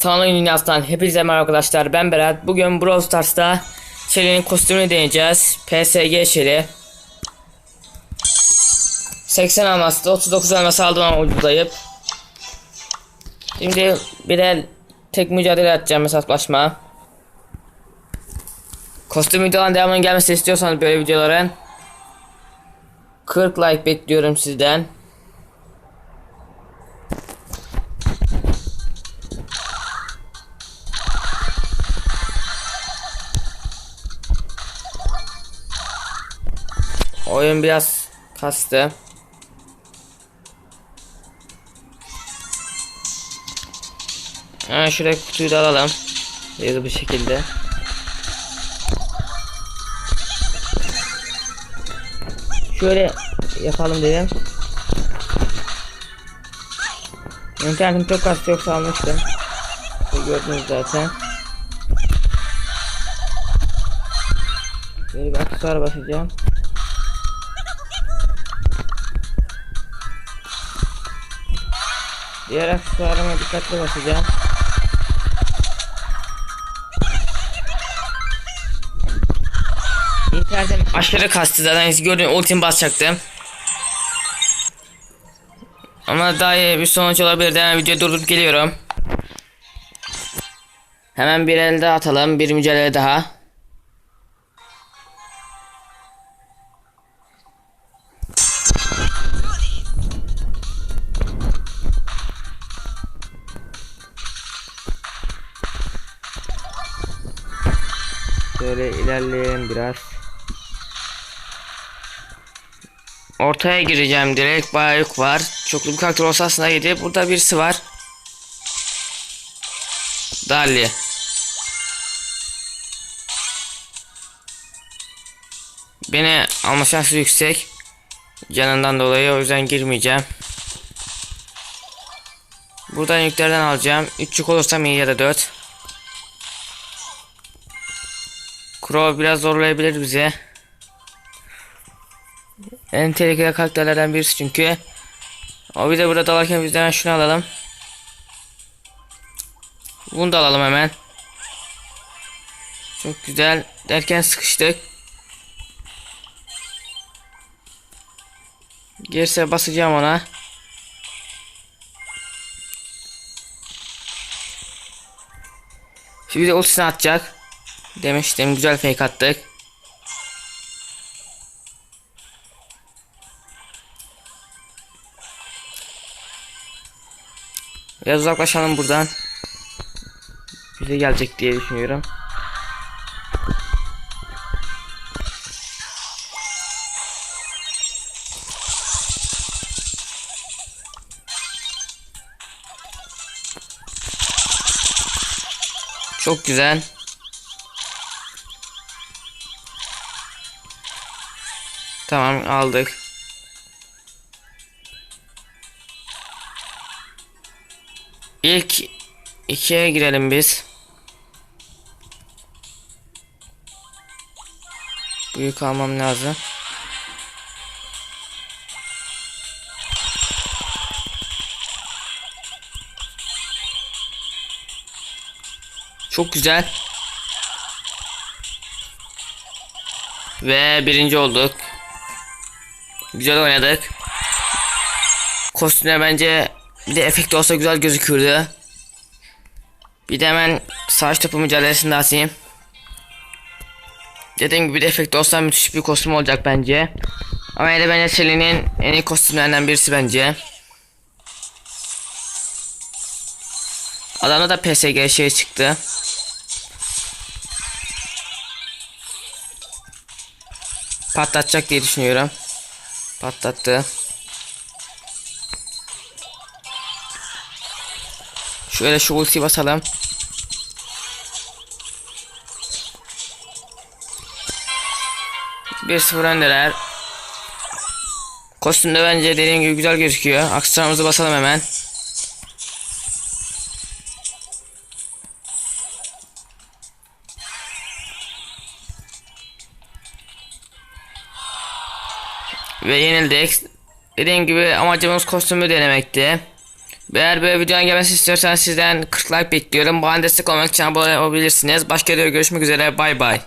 Tanrı Dünyası'ndan hepinize merhaba arkadaşlar. Ben Berat. Bugün Brawl Stars'ta Shelly'nin kostümünü deneyeceğiz. PSG Shelly. 80 alması 39 alması aldım ama ucuzlayıp. Şimdi bir de tek mücadele edeceğim hesaplaşma Kostüm videoların devamının gelmesini istiyorsanız böyle videoların 40 like bekliyorum sizden Oyun biraz kastı. Ha şuraya kutuyu da alalım. Hızlı bir şekilde. Şöyle yapalım dedim. İnternetim çok kastı yoksa almıştım. Gördünüz zaten. Böyle bir aksesuar basacağım. Diğer aksesuarıma dikkatli basacağım. İnternetim aşırı kastı zaten gördüğün ultim basacaktım. Ama daha iyi bir sonuç olabilir. Hemen videoyu durdurup geliyorum. Hemen bir elde atalım. Bir mücadele daha. Şöyle ilerleyelim biraz. Ortaya gireceğim direkt. Bayağı yük var. Çoklu bir karakter olsa aslında yedi. Burada birisi var. Dali. Beni alma şansı yüksek. Canından dolayı o yüzden girmeyeceğim. Buradan yüklerden alacağım. 3 yük olursam iyi ya da 4. Crow biraz zorlayabilir bize. En tehlikeli karakterlerden birisi çünkü. O bir de burada dalarken biz hemen şunu alalım. Bunu da alalım hemen. Çok güzel. Derken sıkıştık. Gerisi basacağım ona. Şimdi de ultisini atacak. Demiştim güzel fake attık. Biraz uzaklaşalım buradan. Bize gelecek diye düşünüyorum. Çok güzel. Tamam aldık. İlk ikiye girelim biz. Büyük almam lazım. Çok güzel. Ve birinci olduk. Güzel oynadık. Kostümler bence bir de efekt olsa güzel gözükürdü. Bir de hemen savaş topu mücadelesini de atayım. Dediğim gibi bir de efekt olsa müthiş bir kostüm olacak bence. Ama yine de bence Shelly'nin en iyi kostümlerinden birisi bence. Adamda da PSG şey çıktı. Patlatacak diye düşünüyorum. Patlattı. Şöyle şu ulti basalım. Bir sıfır öndeler. Kostümde bence dediğim gibi güzel gözüküyor. Aksesuarımızı basalım hemen. Ve yenildik. Dediğim gibi amacımız kostümü denemekti. Eğer böyle videonun gelmesi istiyorsanız sizden 40 like bekliyorum. Bana destek olmak için abone olabilirsiniz. Başka videoda görüşmek üzere. Bay bay.